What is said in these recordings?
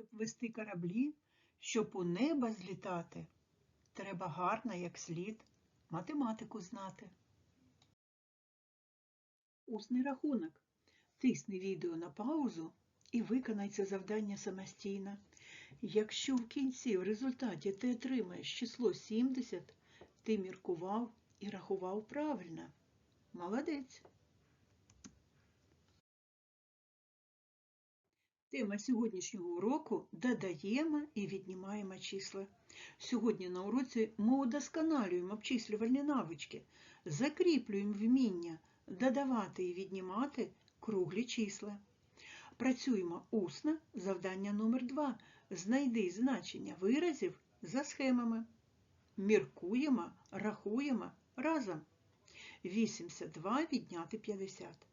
Щоб вести кораблі, щоб у небо злітати, треба гарно, як слід, математику знати. Усний рахунок. Тисни відео на паузу і виконай це завдання самостійно. Якщо в кінці в результаті ти отримаєш число 70, ти міркував і рахував правильно. Молодець! Тема сьогоднішнього уроку додаємо і віднімаємо числа. Сьогодні на уроці ми удосконалюємо обчислювальні навички, закріплюємо вміння додавати і віднімати круглі числа. Працюємо усно, завдання номер 2 Знайди значення виразів за схемами. Міркуємо, рахуємо разом. 82 відняти 50.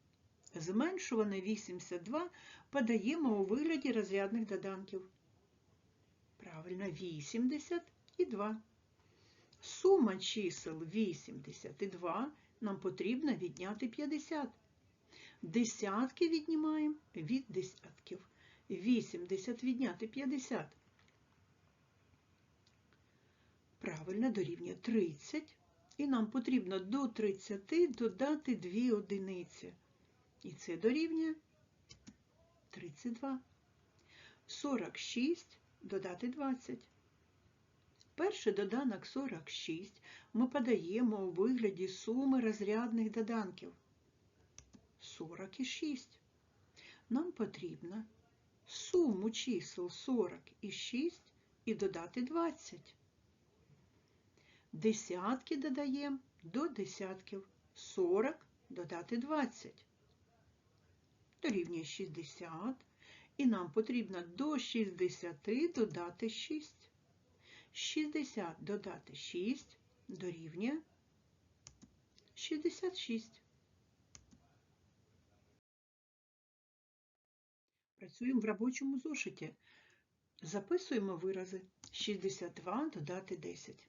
Зменшуване 82 подаємо у вигляді розрядних доданків. Правильно, 80 і 2. Сума чисел 80 і 2 нам потрібно відняти 50. Десятки віднімаємо від десятків. 80 відняти 50. Правильно, дорівнює 30. І нам потрібно до 30 додати 2 одиниці. І це дорівнює 32. 46 додати 20. Перший доданок 46 ми подаємо у вигляді суми розрядних доданків. 46. Нам потрібно суму чисел 40 і 6 і додати 20. Десятки додаємо до десятків. 40 додати 20. Дорівнює 60. І нам потрібно до 60 додати 6. 60 додати 6 дорівнює 66. Працюємо в робочому зошиті. Записуємо вирази 62 додати 10.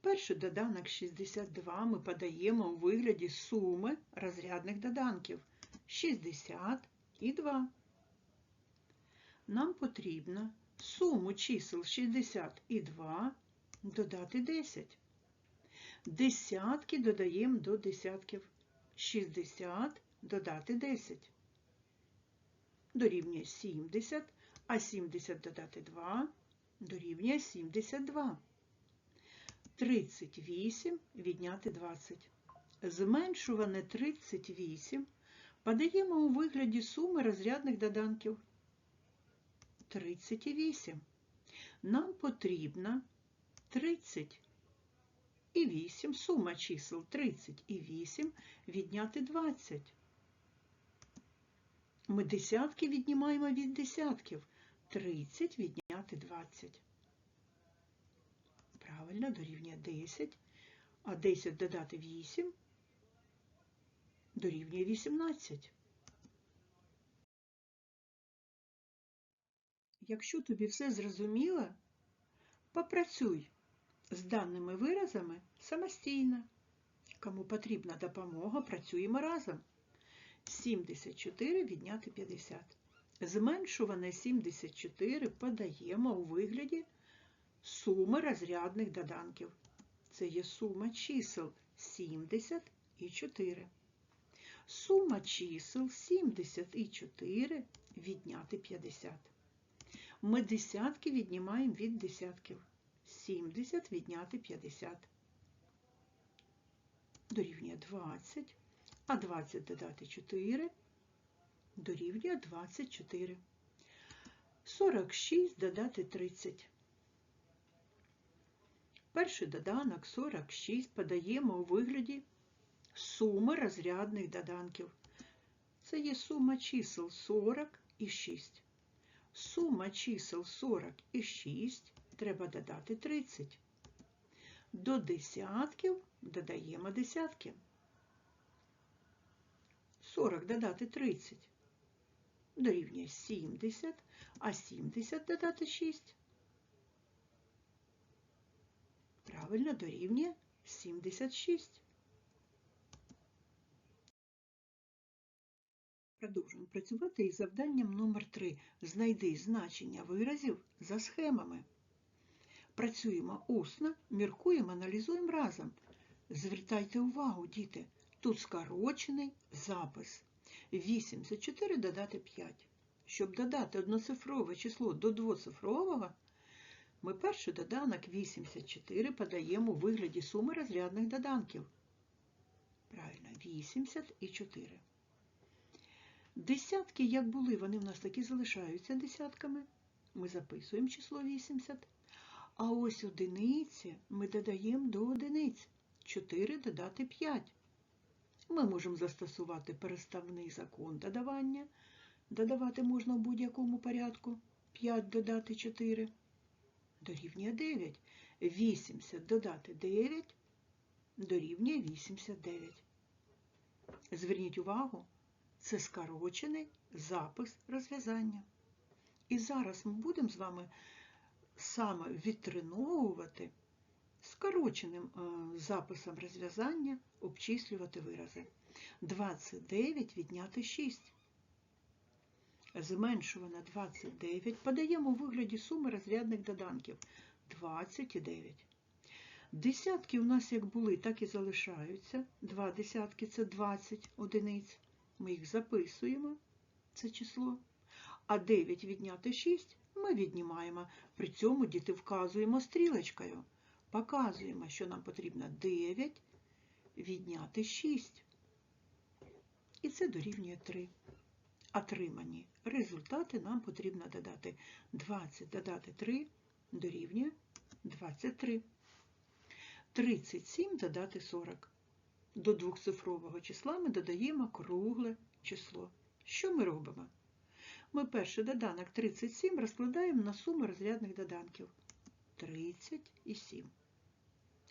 Перший доданок 62 ми подаємо у вигляді суми розрядних доданків 60 і 2. Нам потрібно суму чисел 60 і 2 додати 10. Десятки додаємо до десятків. 60 додати 10. Дорівнює 70, а 70 додати 2 дорівнює 72. 38 відняти 20. Зменшуване 38 подаємо у вигляді суми розрядних доданків. 38. Нам потрібно 30 і 8, сума чисел 30 і 8 відняти 20. Ми десятки віднімаємо від десятків. 30 відняти 20. Правильно, дорівнює 10, а 10 додати 8 дорівнює 18. Якщо тобі все зрозуміло, попрацюй з даними виразами самостійно. Кому потрібна допомога, працюємо разом. 74 відняти 50. Зменшуване 74 подаємо у вигляді суми розрядних доданків. Це є сума чисел 70 і 4. Сума чисел 70 і 4 відняти 50. Ми десятки віднімаємо від десятків. 70 відняти 50. Дорівнює 20, а 20 додати 4 дорівнює 24. 46 додати 30. Перший доданок 46 подаємо у вигляді суми розрядних доданків. Це є сума чисел 40 і 6. Сума чисел 40 і 6 треба додати 30. До десятків додаємо десятки. 40 додати 30 дорівнює 70, а 70 додати 6. Правильно, дорівнює 76. Продовжуємо працювати із завданням номер 3 Знайди значення виразів за схемами. Працюємо усно, міркуємо, аналізуємо разом. Звертайте увагу, діти, тут скорочений запис. 84 додати 5. Щоб додати одноцифрове число до двоцифрового, ми перший доданок 84 подаємо у вигляді суми розрядних доданків. Правильно, 80 і 4. Десятки, як були, вони в нас такі залишаються десятками. Ми записуємо число 80. А ось одиниці ми додаємо до одиниць. 4 додати 5. Ми можемо застосувати переставний закон додавання. Додавати можна в будь-якому порядку. 5 додати 4 дорівнює 9. 80 додати 9 дорівнює 89. Зверніть увагу, це скорочений запис розв'язання. І зараз ми будемо з вами саме відтреновувати скороченим е, записом розв'язання обчислювати вирази. 29 відняти 6. Зменшувано 29 подаємо у вигляді суми розрядних доданків 29. Десятки у нас як були, так і залишаються. Два десятки це 20 одиниць. Ми їх записуємо, це число. А 9 відняти 6 ми віднімаємо. При цьому діти вказуємо стрілочкою. Показуємо, що нам потрібно 9 відняти 6. І це дорівнює 3. Отримані результати нам потрібно додати 20 додати 3 дорівнює 23. 37 додати 40. До двохцифрового числа ми додаємо кругле число. Що ми робимо? Ми перший доданок 37 розкладаємо на суму розрядних доданків 30 і 7.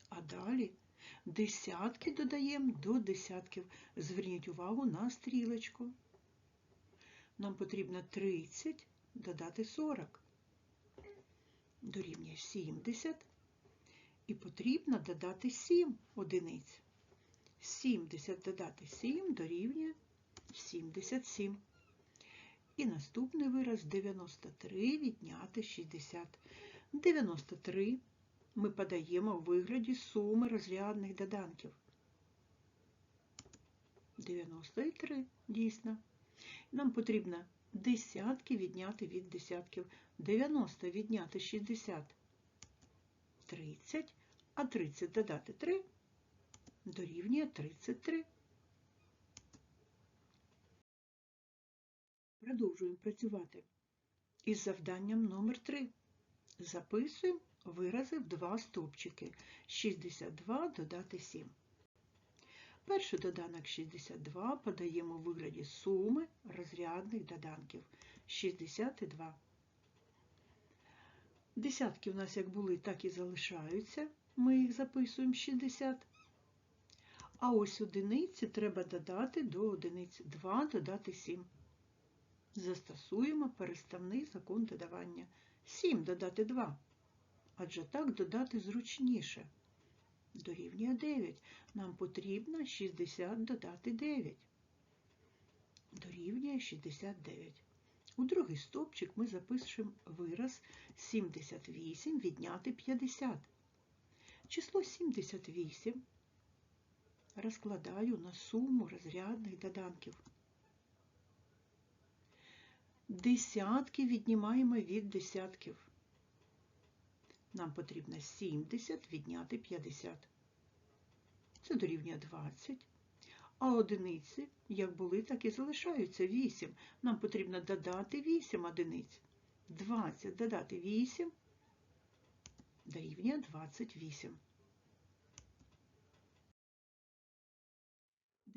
А далі десятки додаємо до десятків. Зверніть увагу на стрілочку. Нам потрібно 30 додати 40. Дорівнює 70. І потрібно додати 7 одиниць. 70 додати 7 дорівнює 77. І наступний вираз 93 відняти 60. 93 ми подаємо у вигляді суми розрядних доданків. 93, дійсно. Нам потрібно десятки відняти від десятків. 90 відняти 60. 30, а 30 додати 3 дорівнює 33. Продовжуємо працювати із завданням номер 3. Записуємо вирази в два стовпчики. 62 додати 7. Перший доданок 62 подаємо у вигляді суми розрядних доданків 62. Десятки у нас як були, так і залишаються. Ми їх записуємо 60. А ось одиниці треба додати до одиниць 2 додати 7. Застосуємо переставний закон додавання. 7 додати 2. Адже так додати зручніше. Дорівнює 9. Нам потрібно 60 додати 9. Дорівнює 69. У другий стовпчик ми запишемо вираз 78 відняти 50. Число 78 розкладаю на суму розрядних доданків. Десятки віднімаємо від десятків. Нам потрібно 70 відняти 50. Це дорівнює 20. А одиниці, як були, так і залишаються 8. Нам потрібно додати 8 одиниць. 20 додати 8 дорівнює 28.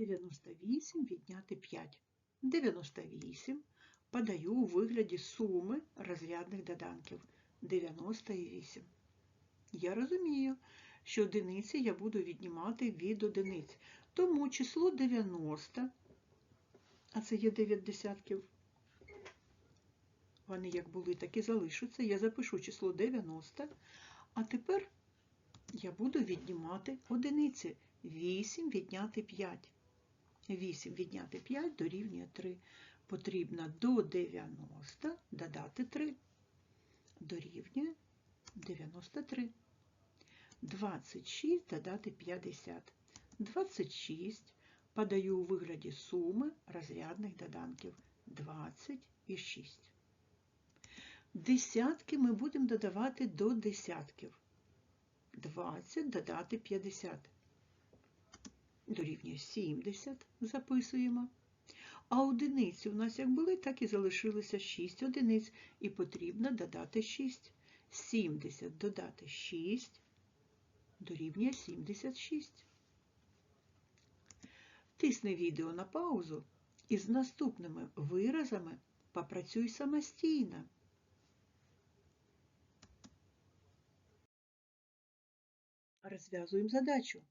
98 відняти 5. 98 подаю у вигляді суми розрядних доданків 98. Я розумію, що одиниці я буду віднімати від одиниць. Тому число 90, а це є 9 десятків. Вони як були, так і залишаться. Я запишу число 90, а тепер я буду віднімати одиниці. 8 відняти 5. 8 відняти 5 дорівнює 3. Потрібно до 90 додати 3. Дорівнює 93. 26 додати 50. 26 подаю у вигляді суми розрядних доданків 20 і 6. Десятки ми будемо додавати до десятків. 20 додати 50. Дорівнює 70 записуємо. А одиниці у нас як були, так і залишилося 6 одиниць. І потрібно додати 6. 70 додати 6 дорівнює 76. Тисни відео на паузу і з наступними виразами попрацюй самостійно. Розв'язуємо задачу.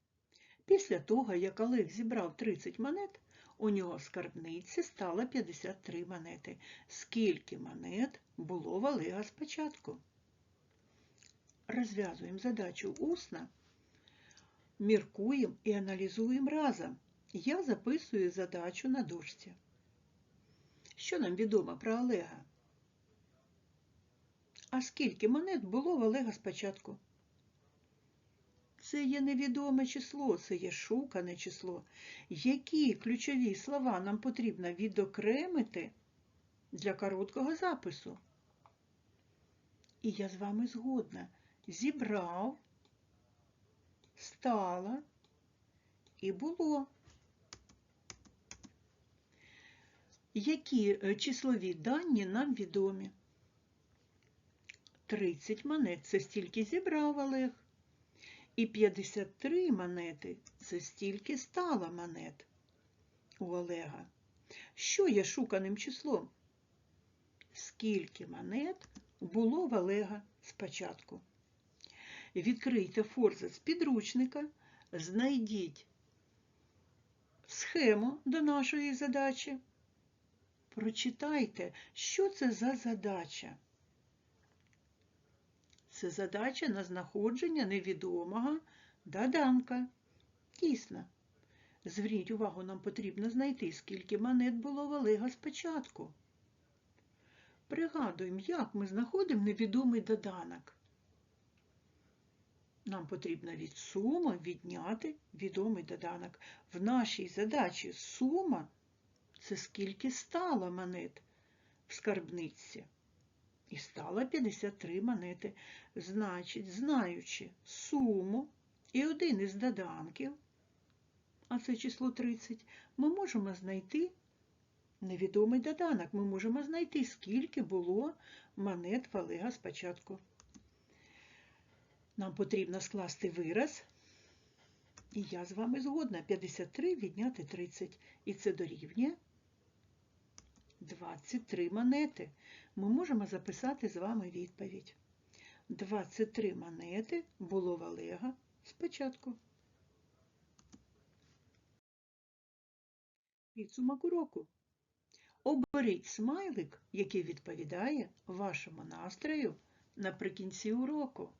Після того, як Олег зібрав 30 монет, у нього в скарбниці стало 53 монети. Скільки монет було в Олега спочатку? Розв'язуємо задачу усно, міркуємо і аналізуємо разом. Я записую задачу на дошці. Що нам відомо про Олега? А скільки монет було в Олега спочатку? Це є невідоме число, це є шукане число. Які ключові слова нам потрібно відокремити для короткого запису? І я з вами згодна. Зібрав, стало і було. Які е, числові дані нам відомі? 30 монет це стільки зібрав Олег. І 53 монети це стільки стало монет у Олега. Що є шуканим числом? Скільки монет було в Олега спочатку? Відкрийте форзац підручника, знайдіть схему до нашої задачі. Прочитайте, що це за задача. Це задача на знаходження невідомого доданка. Дійсно. Зверніть увагу, нам потрібно знайти, скільки монет було в Олега спочатку. Пригадуємо, як ми знаходимо невідомий доданок. Нам потрібно від суми відняти відомий доданок. В нашій задачі сума це скільки стало монет в скарбниці. І стало 53 монети. Значить, знаючи суму і один із доданків, а це число 30, ми можемо знайти невідомий доданок. Ми можемо знайти, скільки було монет в Олега спочатку. Нам потрібно скласти вираз. І я з вами згодна. 53 відняти 30. І це дорівнює 23 монети. Ми можемо записати з вами відповідь. 23 монети було в Олега спочатку. Підсумок уроку. Оберіть смайлик, який відповідає вашому настрою наприкінці уроку.